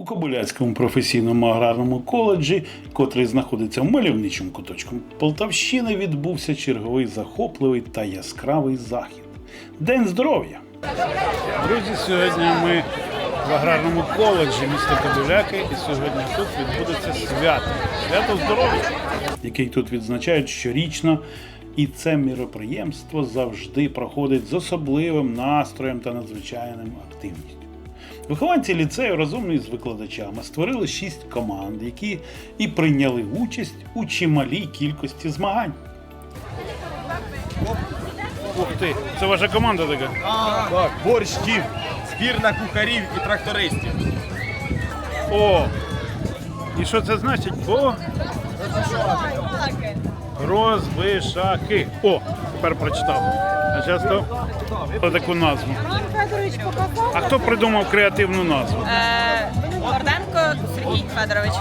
У Кобиляцькому професійному аграрному коледжі, котрий знаходиться в мальовничому куточку Полтавщини, відбувся черговий захопливий та яскравий захід. День здоров'я! Друзі, сьогодні ми в аграрному коледжі міста Кобиляки, і сьогодні тут відбудеться свято. Свято здоров'я, який тут відзначають щорічно. І це міроприємство завжди проходить з особливим настроєм та надзвичайним активністю. Вихованці ліцею разом із викладачами створили шість команд, які і прийняли участь у чималій кількості змагань. Ух ти, це ваша команда така. Так, борщ тім, збірна кухарів і трактористів. О! І що це значить? О! Розвишаки. О, тепер прочитав. А часто таку назву. Роман Федорович показав. А хто придумав креативну назву? Е, Горденко Сергій Федорович.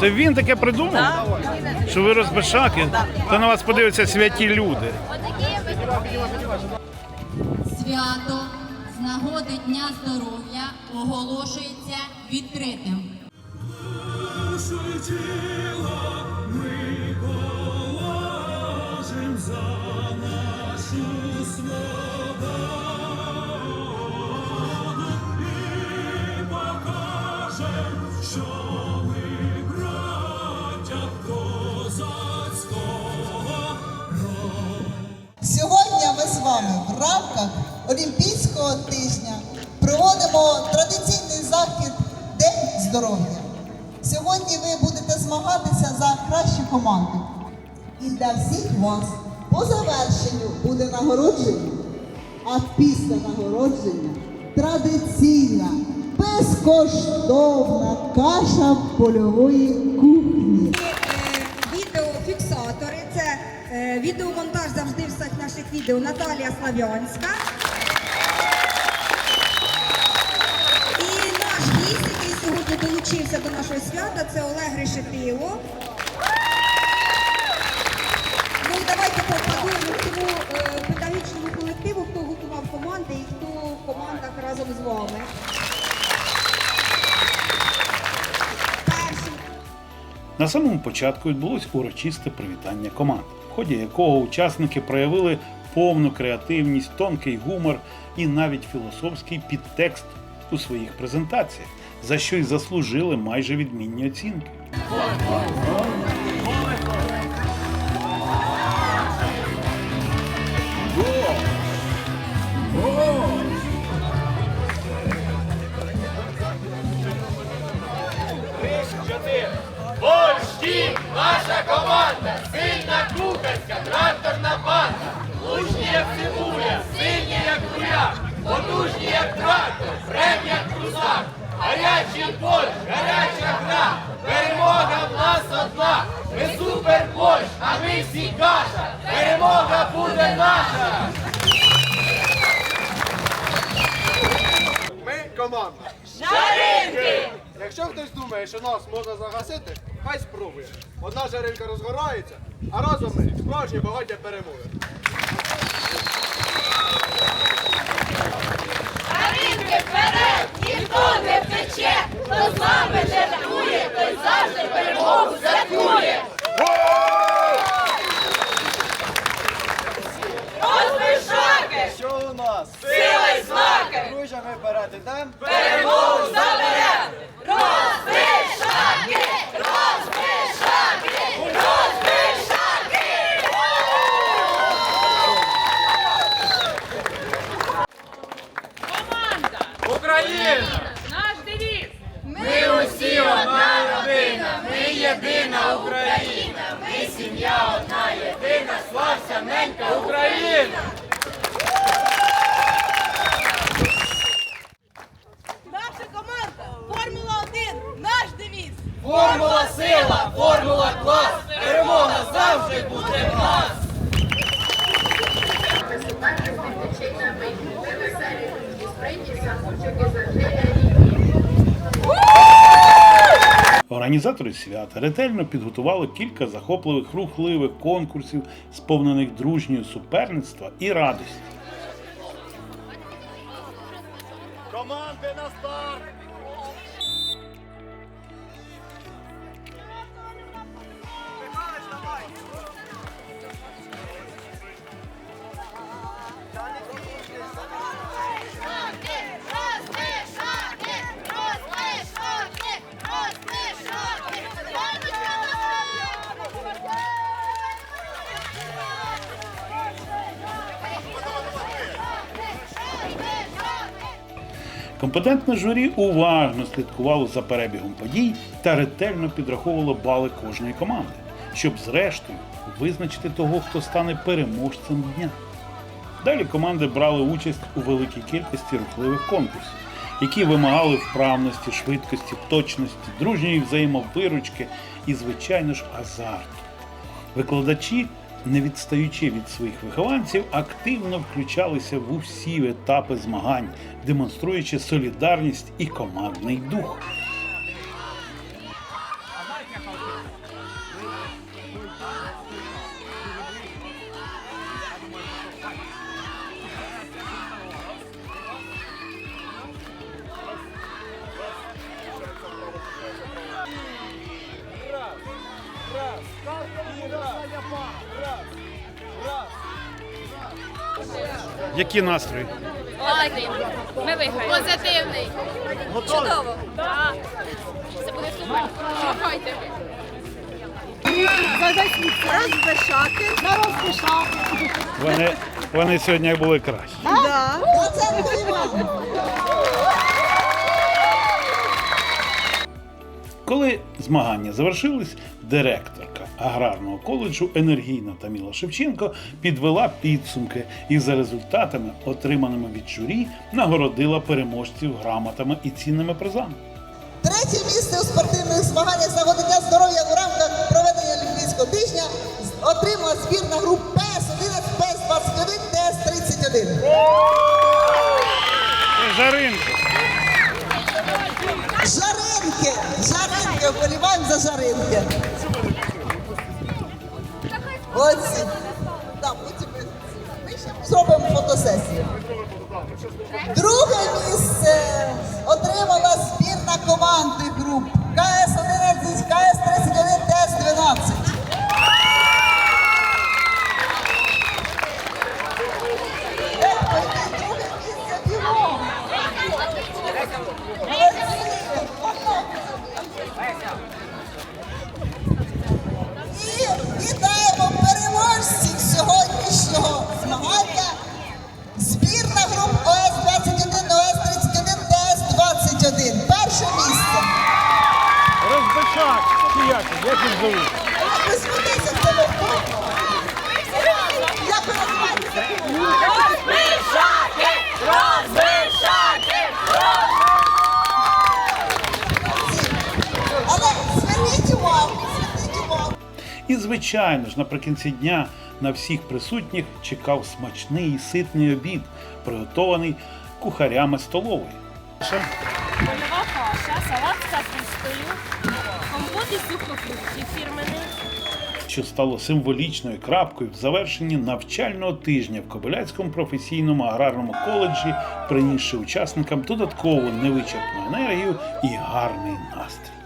Це він таке придумав? Що ви розбишаки? Та на вас подивляться святі люди. Свято з нагоди Дня здоров'я оголошується відкритим. Вами в рамках Олімпійського тижня проводимо традиційний захід День здоров'я. Сьогодні ви будете змагатися за кращу команду. І для всіх вас по завершенню буде нагородження. А після нагородження традиційна, безкоштовна каша польової кухні. відеофіксатори. Е, відеомонтаж завжди всіх наших відео Наталія Слав'янська. І наш гість, який сьогодні долучився до нашого свята, це Олег Решетило. Ну, давайте поаплодуємо цьому е, педагогічному колективу, хто готував команди і хто в командах разом з вами. На самому початку відбулось урочисте привітання команд, в ході якого учасники проявили повну креативність, тонкий гумор і навіть філософський підтекст у своїх презентаціях, за що й заслужили майже відмінні оцінки. Борщі, наша команда, сильна тракторна банда, лужні як цибуля, сильні як буряк, потужні як трактор, прем як крузак, гарячий борщ, гаряча гра, перемога в нас одна, ми супер борщ, а ми всі каша, перемога буде наша! Ми команда. Жаринки! Якщо хтось думає, що нас можна загасити, хай спробує. Одна жаринка розгорається, а разом ми справжні багаття перемоги. Жаринки вперед! Ніхто не втече! Хто з нами жартує, той завжди перемогу святкує! Розбишаки! Що у нас? Сила й знаки! Друзя, ми вперед ідем. Перемогу заберем! Розбишаки! Організатори свята ретельно підготували кілька захопливих рухливих конкурсів, сповнених дружньою суперництва і радості. Команди на старт! Давай, давай! Компетентне журі уважно слідкувало за перебігом подій та ретельно підраховувало бали кожної команди, щоб зрештою визначити того, хто стане переможцем дня. Далі команди брали участь у великій кількості рухливих конкурсів, які вимагали вправності, швидкості, точності, дружньої взаємовиручки і, звичайно ж, азарту. Викладачі, не відстаючи від своїх вихованців, активно включалися в усі етапи змагань, демонструючи солідарність і командний дух. Які настрої? Ладний. Ми виграємо. Позитивний. Чудово. Так. Це буде супер. Чекайте. Вони, вони сьогодні були кращі. Оце. Коли змагання завершились, директорка аграрного коледжу енергійна Таміла Шевченко підвела підсумки і за результатами, отриманими від журі, нагородила переможців грамотами і цінними призами. Третє місце у спортивних змаганнях з нагоди Дня здоров'я в рамках проведення Олімпійського тижня отримала збірна груп ПС-11, ПС-21, ТС-31. Жаринко! Жаринки! Жаринки! Вболіваємо за жаринки. Оці. Да, потім ми, зробимо фотосесію. Друге місце як? Як їх ви смієтеся з? Як ви називаєтеся? Розмішати! Але зверніть увагу, зверніть увагу. І, звичайно ж, наприкінці дня на всіх присутніх чекав смачний і ситний обід, приготований кухарями столової. Польова каша, салат з із сухофруктів фірменний. що стало символічною крапкою в завершенні навчального тижня в Кобиляцькому професійному аграрному коледжі, принісши учасникам додаткову невичерпну енергію і гарний настрій.